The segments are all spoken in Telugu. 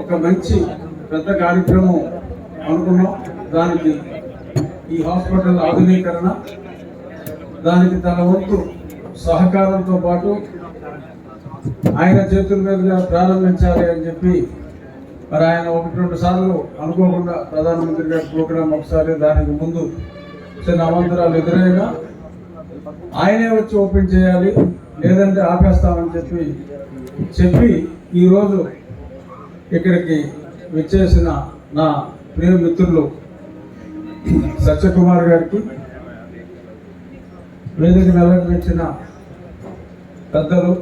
ఒక మంచి పెద్ద కార్యక్రమం అనుకున్నాం. దానికి ఈ హాస్పిటల్ ఆధునీకరణ దానికి తన వంతు సహకారంతో పాటు ఆయన చేతుల మీదుగా ప్రారంభించాలి అని చెప్పి మరి ఆయన ఒకటి రెండు సార్లు అనుకోకుండా ప్రధానమంత్రి గారి ప్రోగ్రాం ఒకసారి దానికి ముందు చిన్న అవంతరాలు ఎదురైనా ఆయనే వచ్చి ఓపెన్ చేయాలి లేదంటే ఆపేస్తామని చెప్పి చెప్పి ఈరోజు ఇక్కడికి విచ్చేసిన నా ప్రియ మిత్రులు సత్యకుమార్ గారికి వేదిక అలంకరించిన పెద్దలు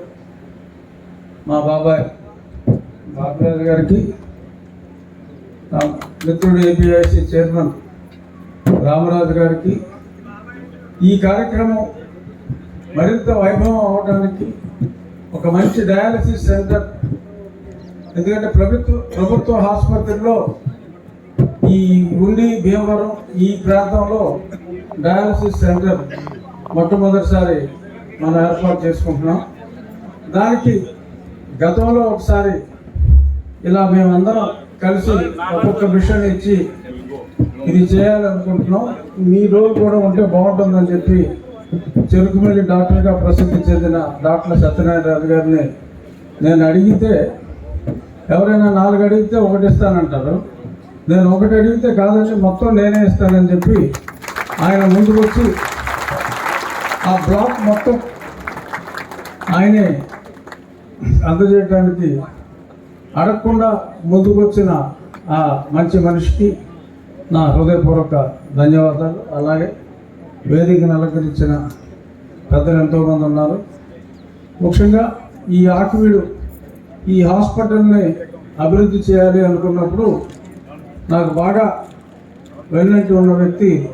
మా బాబాయ్ బాబాయ్ గారికి నా మిత్రుడు ఏపీఐసి చైర్మన్ రామరాజు గారికి ఈ కార్యక్రమం మరింత వైభవం అవడానికి ఒక మంచి డయాలసిస్ సెంటర్ ఎందుకంటే ప్రభుత్వ ప్రభుత్వ ఆసుపత్రిలో ఈ ఉండి భీమవరం ఈ ప్రాంతంలో డయాలసిస్ సెంటర్ మొట్టమొదటిసారి మనం ఏర్పాటు చేసుకుంటున్నాం. దానికి గతంలో ఒకసారి ఇలా మేమందరం కలిసి ఒక్కొక్క మిషన్ ఇచ్చి ఇది చేయాలనుకుంటున్నాం. మీ రోజు కూడా ఉంటే బాగుంటుందని చెప్పి చెరుకుమల్లి డాక్టర్గా ప్రసిద్ధి చెందిన డాక్టర్ సత్యనారాయణ రాజు గారిని నేను అడిగితే ఎవరైనా నాలుగు అడిగితే ఒకటి ఇస్తానంటారు. నేను ఒకటి అడిగితే కాదండి మొత్తం నేనే ఇస్తానని చెప్పి ఆయన ముందుకు వచ్చి ఆ బ్లాక్ మొత్తం ఆయనే అందజేయడానికి అడగకుండా ముందుకు వచ్చిన ఆ మంచి మనిషికి నా హృదయపూర్వక ధన్యవాదాలు. అలాగే వేదికను అలంకరించిన పెద్దలు ఎంతోమంది ఉన్నారు. ముఖ్యంగా ఈ ఆకువీడు ఈ హాస్పిటల్ని అభివృద్ధి చేయాలి అనుకున్నప్పుడు నాకు బాగా వెన్నట్టు ఉన్న వ్యక్తి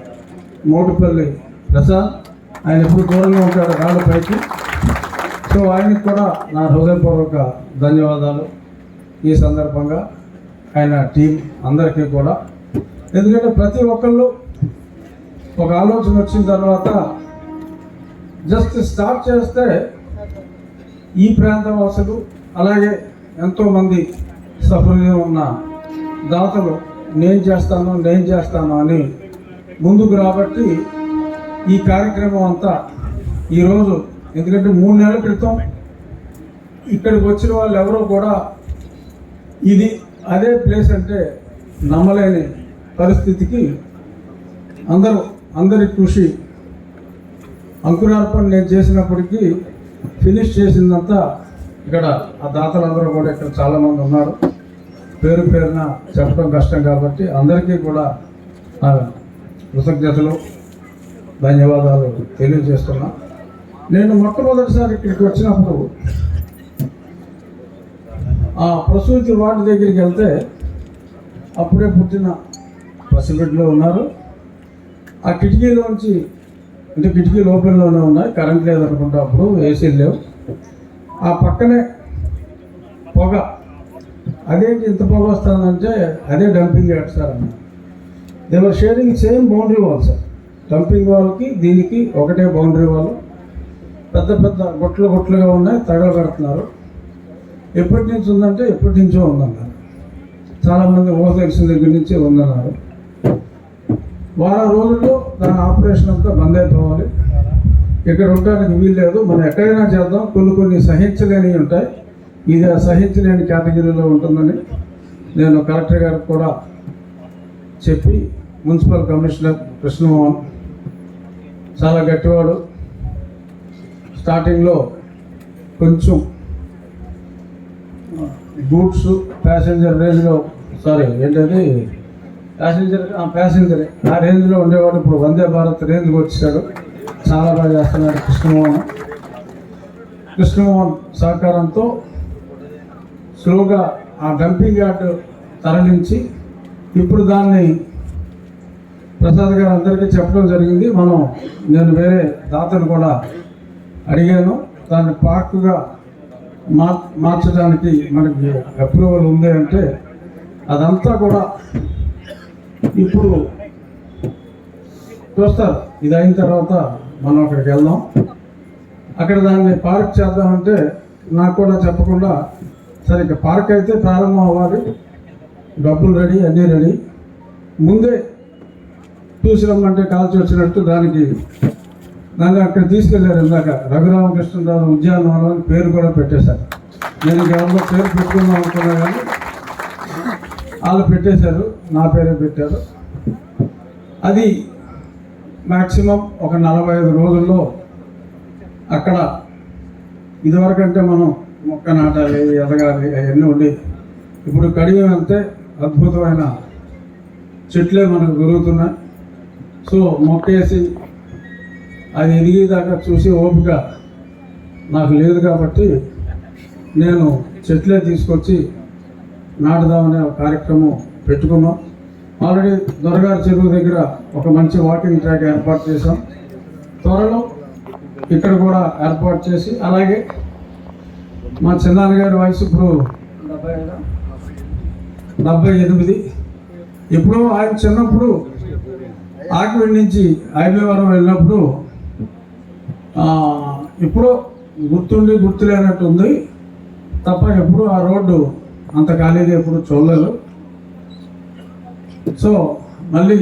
మోటుపల్లి ప్రసాద్. ఆయన ఎప్పుడు దూరంగా ఉంటాడు రాళ్ళ పైకి. సో ఆయనకి కూడా నా హృదయపూర్వక ధన్యవాదాలు. ఈ సందర్భంగా ఆయన టీం అందరికీ కూడా. ఎందుకంటే ప్రతి ఒక్కళ్ళు ఒక ఆలోచన వచ్చిన తర్వాత జస్ట్ స్టార్ట్ చేస్తే ఈ ప్రాంత వాసులు అలాగే ఎంతోమంది సఫలంగా ఉన్న దాతలు నేను చేస్తాను నేను చేస్తాను అని ముందుకు రాబట్టి ఈ కార్యక్రమం అంతా ఈరోజు ఎందుకంటే మూడు నెలల క్రితం ఇక్కడికి వచ్చిన వాళ్ళు ఎవరో కూడా ఇది అదే ప్లేస్ అంటే నమ్మలేని పరిస్థితికి అందరూ అందరి కృషి అంకురార్పణ నేను చేసినప్పటికీ ఫినిష్ చేసిందంతా ఇక్కడ ఆ దాతలందరూ కూడా ఇక్కడ చాలామంది ఉన్నారు. పేరు పేరున చెప్పడం కష్టం కాబట్టి అందరికీ కూడా నా కృతజ్ఞతలు ధన్యవాదాలు తెలియజేస్తున్నా. నేను మొట్టమొదటిసారి ఇక్కడికి వచ్చినప్పుడు ఆ ప్రసూతి వార్డు దగ్గరికి వెళ్తే అప్పుడే పుట్టిన పసిబిడ్డలు ఉన్నారు. ఆ కిటికీలోంచి అంటే కిటికీలు ఓపెన్లోనే ఉన్నాయి. కరెంట్ లేదనుకుంటా అప్పుడు ఏసీలు లేవు. ఆ పక్కనే పొగ. అదేంటి ఇంత పొగ వస్తుందంటే అదే డంపింగ్ యార్డ్ సార్ అన్న దేవర్ sharing same boundary wall sir. Dumping వాల్కి దీనికి ఒకటే బౌండరీ వాల్ పెద్ద పెద్ద గుట్లు గుట్లుగా ఉన్నాయి తగలబెడుతున్నారు ఎప్పటి నుంచి ఉందంటే ఎప్పటి నుంచో ఉందన్నారు. చాలామంది ఓ తెలిసిన దగ్గర నుంచి ఉందన్నారు. వారం రోజుల్లో దాని ఆపరేషన్ అంతా బంద్ అయిపోవాలి. ఇక్కడ ఉండడానికి వీల్లేదు. మనం ఎక్కడైనా చేద్దాం. కొన్ని కొన్ని సహించలేనివి ఉంటాయి. ఇది ఆ సహించలేని కేటగిరీలో ఉంటుందని నేను కలెక్టర్ గారికి కూడా చెప్పి మున్సిపల్ కమిషనర్ కృష్ణమోహన్ చాలా గట్టివాడు. స్టార్టింగ్లో కొంచెం గూడ్స్ ప్యాసింజర్ రేంజ్లో సారీ ఏంటది? ప్యాసింజర్ ప్యాసింజర్ ఆ రేంజ్లో ఉండేవాడు. ఇప్పుడు వందే భారత్ రేంజ్కి వచ్చాడు. చాలా బాగా చేస్తున్నాడు కృష్ణమోహన్. కృష్ణమోహన్ సహకారంతో స్లోగా ఆ డంపింగ్ యార్డ్ తరలించి ఇప్పుడు దాన్ని ప్రసాద్ గారు అందరికీ చెప్పడం జరిగింది. మనం నేను వేరే దాతను కూడా అడిగాను. దాన్ని పార్కుగా మార్ మార్చడానికి మనకి అప్రూవల్ ఉంది అంటే అదంతా కూడా ఇప్పుడు చూస్తారు. ఇది అయిన తర్వాత మనం అక్కడికి వెళ్దాం. అక్కడ దాన్ని పార్క్ చేద్దామంటే నాకు కూడా చెప్పకుండా సరే ఇక పార్క్ అయితే ప్రారంభం అవ్వాలి. డబ్బులు రెడీ అన్నీ రెడీ. ముందే చూసి రమ్మంటే కాల్చి వచ్చినట్టు దానికి నన్ను అక్కడ తీసుకెళ్ళారు ఇందాక. రఘురామకృష్ణరావు ఉద్యానవనం అని పేరు కూడా పెట్టేశారు. నేను ఎవరిలో పేరు పెట్టుకుందాం అనుకున్నా కానీ వాళ్ళు పెట్టేశారు. నా పేరే పెట్టారు. అది మ్యాక్సిమం ఒక నలభై ఐదు రోజుల్లో అక్కడ ఇదివరకంటే మనం మొక్క నాటాలి ఎదగాలి అవన్నీ ఉండి ఇప్పుడు కడిగి వెళ్తే అద్భుతమైన చెట్లే మనకు దొరుకుతున్నాయి. సో మొక్క వేసి అది ఎదిగేదాకా చూసి ఓపిక నాకు లేదు కాబట్టి నేను చెట్లే తీసుకొచ్చి నాటుదామనే ఒక కార్యక్రమం పెట్టుకున్నాం. ఆల్రెడీ దొరగారు చెరువు దగ్గర ఒక మంచి వాకింగ్ ట్రాక్ ఏర్పాటు చేశాం. త్వరలో ఇక్కడ కూడా ఏర్పాటు చేసి అలాగే మా చిన్నాన్నగారి వయసు ఇప్పుడు డెబ్బై ఎనిమిది. ఇప్పుడు ఆయన చిన్నప్పుడు ఆకివీడి నుంచి ఐబీవరం వెళ్ళినప్పుడు ఇప్పుడు గుర్తుండి గుర్తులేనట్టు ఉంది తప్ప ఎప్పుడు ఆ రోడ్డు అంత ఖాళీగా ఎప్పుడు చూడలేదు. సో మళ్ళీ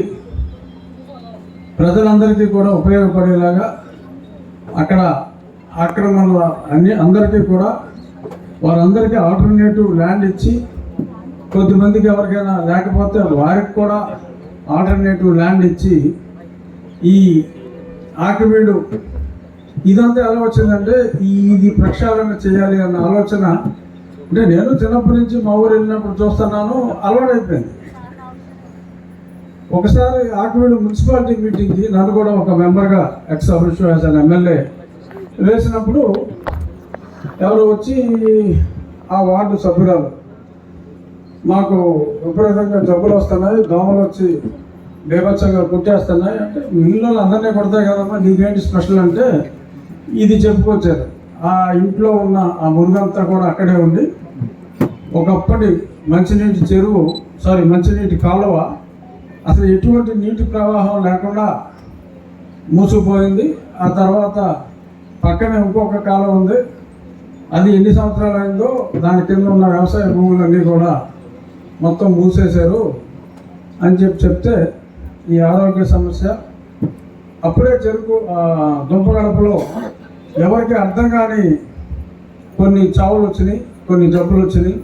ప్రజలందరికీ కూడా ఉపయోగపడేలాగా అక్కడ ఆక్రమణల అన్ని అందరికీ కూడా వారందరికీ ఆల్టర్నేటివ్ ల్యాండ్ ఇచ్చి కొద్దిమందికి ఎవరికైనా లేకపోతే వారికి కూడా ఆల్టర్నేటివ్ ల్యాండ్ ఇచ్చి ఈ ఆకివీడు ఇదంతా ఎలా వచ్చిందంటే ఇది ప్రక్షాళన చేయాలి అన్న ఆలోచన. అంటే నేను చిన్నప్పటి నుంచి మా ఊరు వెళ్ళినప్పుడు చూస్తున్నాను అలవాటైపోయింది. ఒకసారి ఆకివీడు మున్సిపాలిటీ మీటింగ్కి నన్ను కూడా ఒక మెంబర్గా ex official as an MLA వేసినప్పుడు ఎవరు వచ్చి ఆ వార్డు సభ్యురాలు మాకు విపరీతంగా జబ్బులు వస్తున్నాయి దోమలు వచ్చి బేభత్సంగా కుట్టేస్తున్నాయి అంటే మీ అందరినీ కొడతాయి కదమ్మా నీకేంటి స్పెషల్ అంటే ఇది చెప్పుకొచ్చారు. ఆ ఇంట్లో ఉన్న ఆ మురుగంతా కూడా అక్కడే ఉండి ఒకప్పటి మంచినీటి చెరువు సారీ మంచినీటి కాలువ అసలు ఎటువంటి నీటి ప్రవాహం లేకుండా మూసుకుపోయింది. ఆ తర్వాత పక్కనే ఇంకొక కాలం ఉంది. అది ఎన్ని సంవత్సరాలు అయిందో దాని కింద ఉన్న వ్యవసాయ భూములన్నీ కూడా మొత్తం మూసేశారు అని చెప్పి చెప్తే ఈ ఆరోగ్య సమస్య అప్పుడే చెరుకు దుంపగడపలో ఎవరికి అర్థం కాని కొన్ని చావులు వచ్చినాయి కొన్ని జబ్బులు వచ్చినాయి.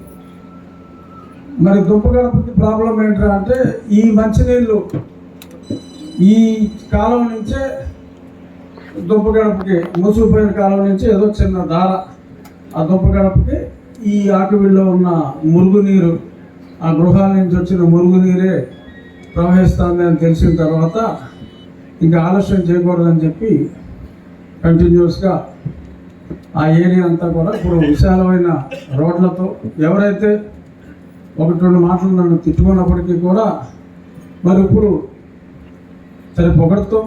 మరి దుంప దుంపగడపకి ప్రాబ్లం ఏంటంటే అంటే ఈ మంచినీళ్ళు ఈ కాలం నుంచే దుంప దుంపగడపకి మూసుకుపోయిన కాలం నుంచి ఏదో చిన్న దార ఆ దుంప దుంపగడపకి ఈ ఆకువిల్లో ఉన్న మురుగునీరు ఆ గృహాల నుంచి వచ్చిన మురుగునీరే ప్రవహిస్తుంది అని తెలిసిన తర్వాత ఇంకా ఆలస్యం చేయకూడదని చెప్పి కంటిన్యూస్గా ఆ ఏరియా అంతా కూడా ఇప్పుడు విశాలమైన రోడ్లతో ఎవరైతే ఒకటి రెండు మాటలు నన్ను తిట్టుకున్నప్పటికీ కూడా మరి ఇప్పుడు సరే పొగడుతో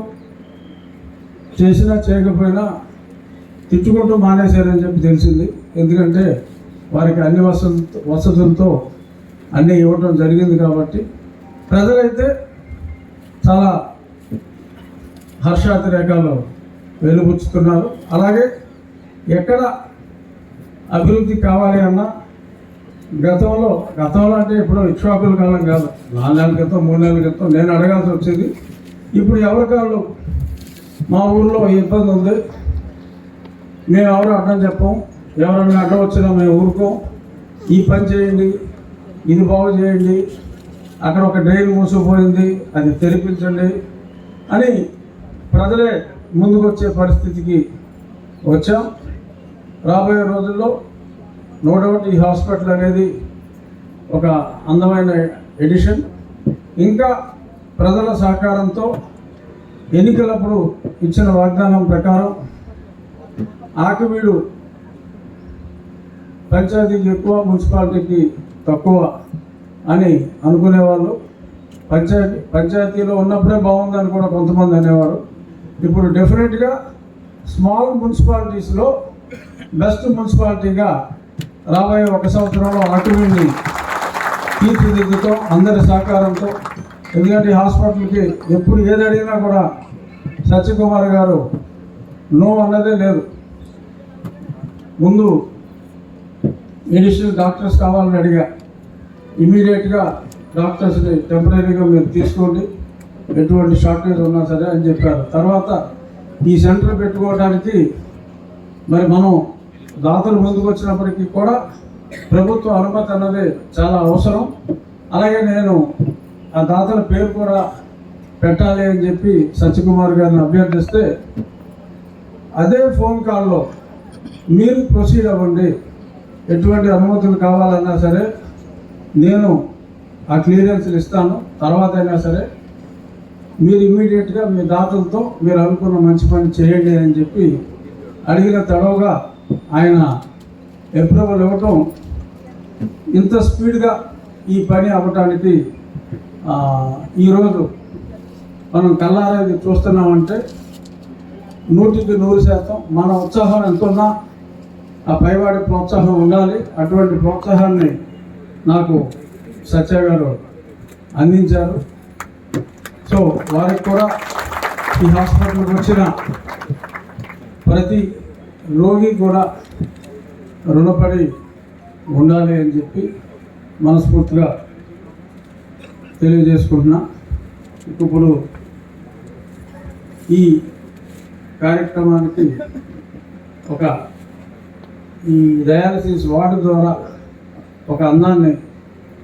చేసినా చేయకపోయినా తిట్టుకుంటూ మానేశారని చెప్పి తెలిసింది. ఎందుకంటే వారికి అన్ని వసతు వసతులతో అన్నీ ఇవ్వటం జరిగింది కాబట్టి ప్రజలైతే చాలా హర్షాతిరేకాలు వెలుబుచ్చుతున్నారు అలాగే ఎక్కడ అభివృద్ధి కావాలి అన్నా గతంలో గతంలో అంటే ఇప్పుడు ఇక్ష్వాకుల కాలం కాదు. నాలుగు నెలల క్రితం మూడు నెలల క్రితం నేను అడగాల్సి వచ్చింది. ఇప్పుడు ఎవరి కాళ్ళు? మా ఊర్లో ఇబ్బంది ఉంది? మేము ఎవరు అడ్డం చెప్పం. ఎవరన్నా అడ్డం వచ్చినా మేము ఊరుకోం. ఈ పని చేయండి. ఇది బాగు చేయండి. అక్కడ ఒక డ్రైన్ మూసుకుపోయింది. అది తెరిపించండి అని ప్రజలే ముందుకు వచ్చే పరిస్థితికి వచ్చాం. రాబోయే రోజుల్లో నో డౌట్ ఈ హాస్పిటల్ అనేది ఒక అందమైన ఎడిషన్. ఇంకా ప్రజల సహకారంతో ఎన్నికలప్పుడు ఇచ్చిన వాగ్దానం ప్రకారం ఆకువీడు పంచాయతీకి ఎక్కువ మున్సిపాలిటీకి తక్కువ అని అనుకునేవాళ్ళు పంచాయతీ పంచాయతీలో ఉన్నప్పుడే బాగుందని కూడా కొంతమంది అనేవారు. ఇప్పుడు డెఫినెట్గా స్మాల్ మున్సిపాలిటీస్లో బెస్ట్ మున్సిపాలిటీగా రాబోయే ఒక సంవత్సరంలో ఆకివీడిని తీర్చిదిద్దుతో అందరి సహకారంతో ఎందుకంటే హాస్పిటల్కి ఎప్పుడు ఏది అడిగినా కూడా సత్యకుమార్ గారు నో అన్నదే లేదు. ముందు ఎడిషనల్ డాక్టర్స్ కావాలని అడిగా. ఇమీడియట్గా డాక్టర్స్ని టెంపరీగా మీరు తీసుకోండి. ఎటువంటి షార్టేజ్ ఉన్నా సరే అని చెప్పారు. తర్వాత ఈ సెంటర్ పెట్టుకోవడానికి మరి మనం దాతలు ముందుకు వచ్చినప్పటికీ కూడా ప్రభుత్వ అనుమతి అన్నది చాలా అవసరం. అలాగే నేను ఆ దాతల పేరు కూడా పెట్టాలి అని చెప్పి సత్యకుమార్ గారిని అభ్యర్థిస్తే అదే ఫోన్ కాల్లో మీరు ప్రొసీడ్ అవ్వండి. ఎటువంటి అనుమతులు కావాలన్నా సరే నేను ఆ క్లియరెన్స్లు ఇస్తాను. తర్వాత అయినా సరే మీరు ఇమ్మీడియట్గా మీ దాతలతో మీరు అనుకున్న మంచి పని చేయండి అని చెప్పి అడిగిన తడవగా ఆయన అప్రూవల్ ఇవ్వటం ఇంత స్పీడ్గా ఈ పని అవ్వటానికి ఈరోజు మనం కల్లారా చూస్తున్నామంటే నూటికి నూరు శాతం మన ఉత్సాహం ఎంత ఉన్నా ఆ పైవాడి ప్రోత్సాహం ఉండాలి. అటువంటి ప్రోత్సాహాన్ని నాకు సత్య గారు అందించారు. సో వారికి కూడా ఈ హాస్పిటల్కి వచ్చిన ప్రతి రోగి కూడా రుణపడి ఉండాలి అని చెప్పి మనస్ఫూర్తిగా తెలియజేసుకుంటున్నా. ఇప్పుడు ఈ కార్యక్రమానికి ఒక ఈ డయాలసిస్ వార్డు ద్వారా ఒక అందాన్ని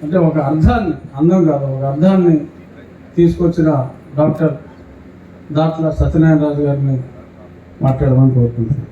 అంటే ఒక అర్థాన్ని అందం కాదు ఒక అర్థాన్ని తీసుకొచ్చిన డాక్టర్ దాట్ల సత్యనారాయణ రాజు గారిని మాట్లాడమని కోరుకుంటున్నాను.